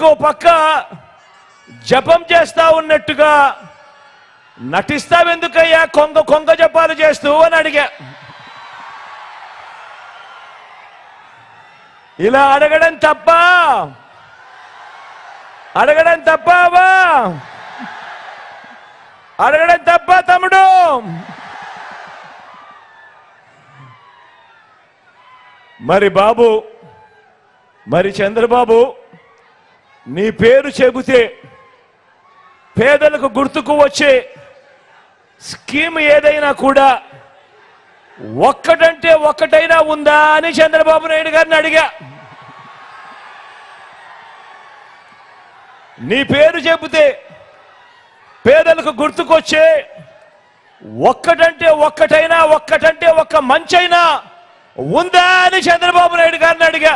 ఇంకో పక్క జపం చేస్తా ఉన్నట్టుగా నటిస్తావెందుకయ్యా? కొంగ కొంగ జపాలు చేస్తూ అని అడిగా. ఇలా అడగడం తప్ప అడగడం తప్పావా అడగడం తప్ప తమ్ముడు. మరి బాబు మరి చంద్రబాబు నీ పేరు చెబితే పేదలకు గుర్తుకు వచ్చే స్కీమ్ ఏదైనా కూడా ఒక్కటంటే ఒక్కటైనా ఉందా అని చంద్రబాబు నాయుడు గారిని అడిగా. నీ పేరు చెబితే పేదలకు గుర్తుకొచ్చే ఒక్కటంటే ఒక్కటైనా ఒక్కటంటే ఒక్క మంచైనా ఉందా అని చంద్రబాబు నాయుడు గారిని అడిగా.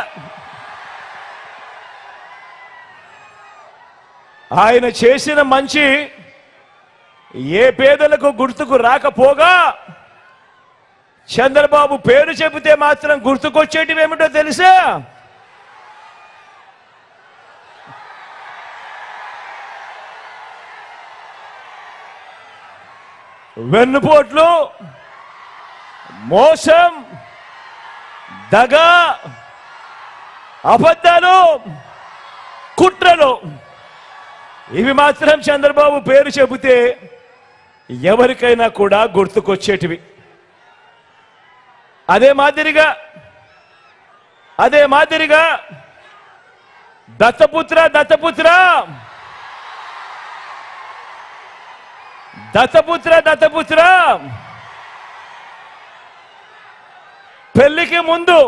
ఆయన చేసిన మంచి ఏ పేదలకు గుర్తుకు రాకపోగా చంద్రబాబు పేరు చెబితే మాత్రం గుర్తుకొచ్చేటివి ఏమిటో తెలుసా? వెన్నుపోట్లు మోసం దగ అబద్ధాలు కుట్రలు. ఇవి మాత్రం చంద్రబాబు పేరు చెబితే ఎవరికైనా కూడా గుర్తుకొచ్చేటివి. అదే మాదిరిగా అదే మాదిరిగా దత్తపుత్ర దత్తపుత్ర! దత్తపుత్ర దత్తపుత్ర! పెళ్ళికి ముందు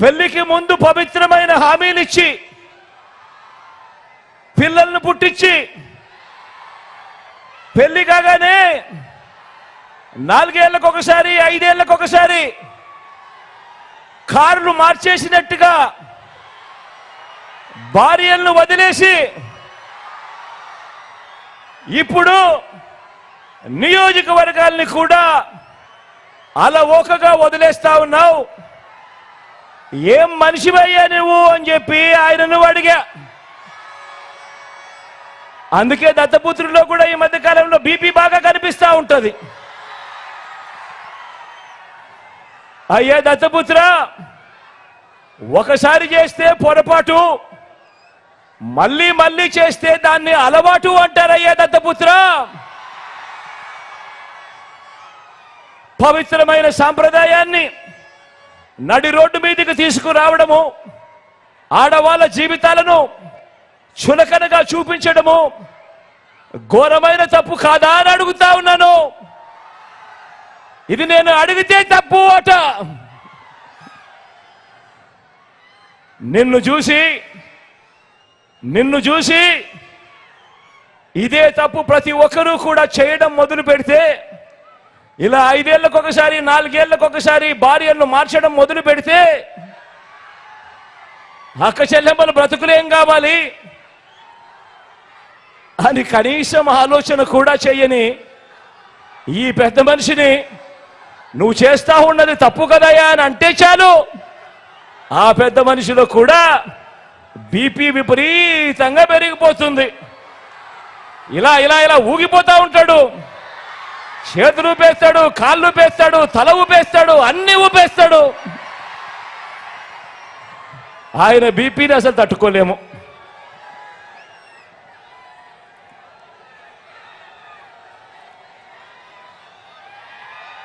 పెళ్ళికి ముందు పవిత్రమైన హామీలిచ్చి ఇచ్చి పిల్లల్ని పుట్టించి. పెళ్ళి కాగానే నాలుగేళ్ళకు ఒకసారి ఐదేళ్ళకు ఒకసారి కార్లు మార్చేసినట్టుగా భార్యలను వదిలేసి ఇప్పుడు నియోజకవర్గాల్ని కూడా అలవోకగా వదిలేస్తా ఉన్నావు. ఏం మనిషివయ్యా నువ్వు అని చెప్పి ఆయనను అడిగా. అందుకే దత్తపుత్రుల్లో కూడా ఈ మధ్య కాలంలో బీపీ బాగా కనిపిస్తా ఉంటుంది. అయ్యా దత్తపుత్ర ఒకసారి చేస్తే పొరపాటు మళ్ళీ మళ్ళీ చేస్తే దాన్ని అలవాటు అంటారయ్యా దత్తపుత్ర. పవిత్రమైన సాంప్రదాయాన్ని నడి రోడ్డు మీదకి తీసుకురావడము ఆడవాళ్ళ జీవితాలను చులకనగా చూపించడము ఘోరమైన తప్పు కాదా అని అడుగుతా ఉన్నాను. ఇది నేను అడిగితే తప్పు అట. నిన్ను చూసి నిన్ను చూసి ఇదే తప్పు ప్రతి ఒక్కరూ కూడా చేయడం మొదలు పెడితే ఇలా ఐదేళ్ళకు ఒకసారి నాలుగేళ్ళకు ఒకసారి భార్యలను మార్చడం మొదలు పెడితే అక్క చెల్లెమ్మలు బ్రతుకులేం కావాలి? అని కనీసం ఆలోచన కూడా చేయని ఈ పెద్ద మనిషిని నువ్వు చేస్తా ఉన్నది తప్పు కదయ్యా అని అంటే చాలు. ఆ పెద్ద మనిషిలో కూడా బీపీ విపరీతంగా పెరిగిపోతుంది. ఇలా ఇలా ఇలా ఊగిపోతా ఉంటాడు. చేతులు ఊపేస్తాడు కాళ్ళు ఊపేస్తాడు తల ఊపేస్తాడు అన్ని ఊపేస్తాడు. ఆయన బీపీని అసలు తట్టుకోలేము.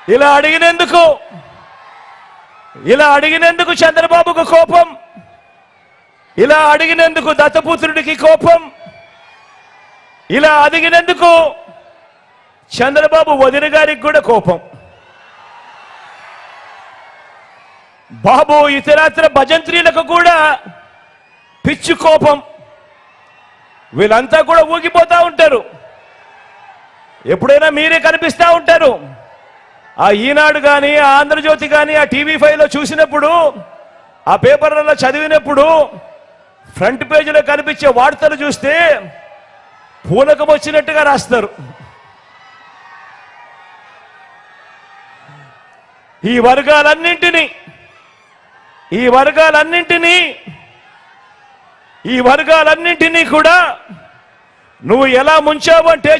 ఇలా అడిగినందుకు ఇలా అడిగినందుకు చంద్రబాబుకు కోపం ఇలా అడిగినందుకు దత్తపుత్రుడికి కోపం ఇలా అడిగినందుకు చంద్రబాబు వదిన గారికి కూడా కోపం. బాబు ఇతరాత్ర భజంత్రీలకు కూడా పిచ్చి కోపం. వీళ్ళంతా కూడా ఊగిపోతూ ఉంటారు. ఎప్పుడైనా మీరే కనిపిస్తా ఉంటారు. ఆ ఈనాడు కానీ ఆ ఆంధ్రజ్యోతి కానీ ఆ టీవీ ఫైవ్లో చూసినప్పుడు ఆ పేపర్లలో చదివినప్పుడు ఫ్రంట్ పేజీలో కనిపించే వార్తలు చూస్తే పూనకం వచ్చినట్టుగా రాస్తారు. ఈ వర్గాలన్నింటినీ ఈ వర్గాలన్నింటినీ ఈ వర్గాలన్నింటినీ కూడా నువ్వు ఎలా ముంచావంటే